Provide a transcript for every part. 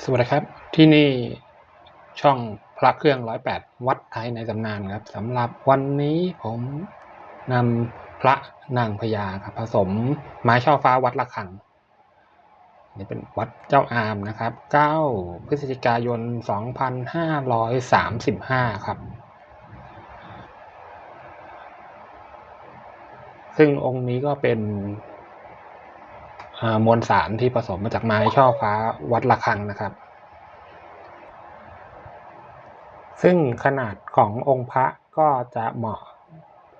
สวัสดีครับ ที่นี่ช่องพระเครื่องร้อยแปดวัดไทยในตำนานครับสำหรับวันนี้ผมนำพระนางพญาครับผสมไม้ช่อฟ้าวัดละคังนี่เป็นวัดเจ้าอามนะครับ9พฤศจิกายน 2535 ครับ ซึ่งองค์นี้ก็เป็น มวลสารที่ผสมมาจากไม้ช่อฟ้าวัดระฆังนะครับ ซึ่งขนาดขององค์พระก็จะเหมาะ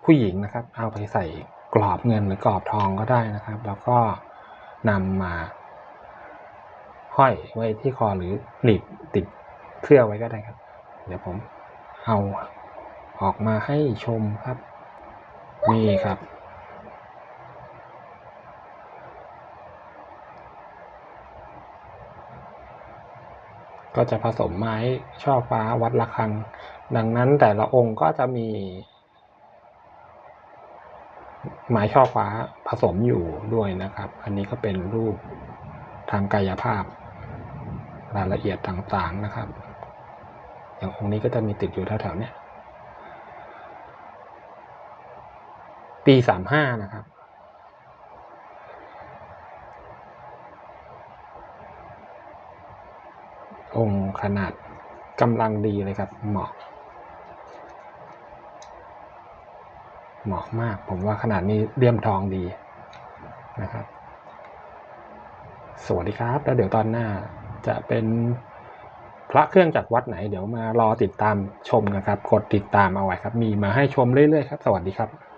ผู้หญิงนะครับ เอาไปใส่กรอบเงินหรือกรอบทองก็ได้นะครับ แล้วก็นำมาห้อยไว้ที่คอหรือหนีบติดเสื้อไว้ก็ได้ครับ เดี๋ยวผมเอาออกมาให้ชมครับ นี่ครับ ก็จะผสมไม้ช่อฟ้าวัดระฆัง ดังนั้นแต่ละองค์ก็จะมี ไม้ช่อฟ้าผสมอยู่ด้วยนะครับ อันนี้ก็เป็นรูปทางกายภาพ รายละเอียดต่างๆนะครับ อย่างองค์นี้ก็จะมีติดอยู่แถวๆเนี้ยปีสามห้านะครับ องค์ขนาดกำลังดีเลยครับ เหมาะ เหมาะมากผมว่าขนาดนี้เลี่ยมทองดีนะครับ สวัสดีครับ แล้วเดี๋ยวตอนหน้าจะเป็นพระเครื่องจากวัดไหน เดี๋ยวมารอติดตามชมนะครับ กดติดตามเอาไว้ครับ มีมาให้ชมเรื่อยๆครับ สวัสดีครับ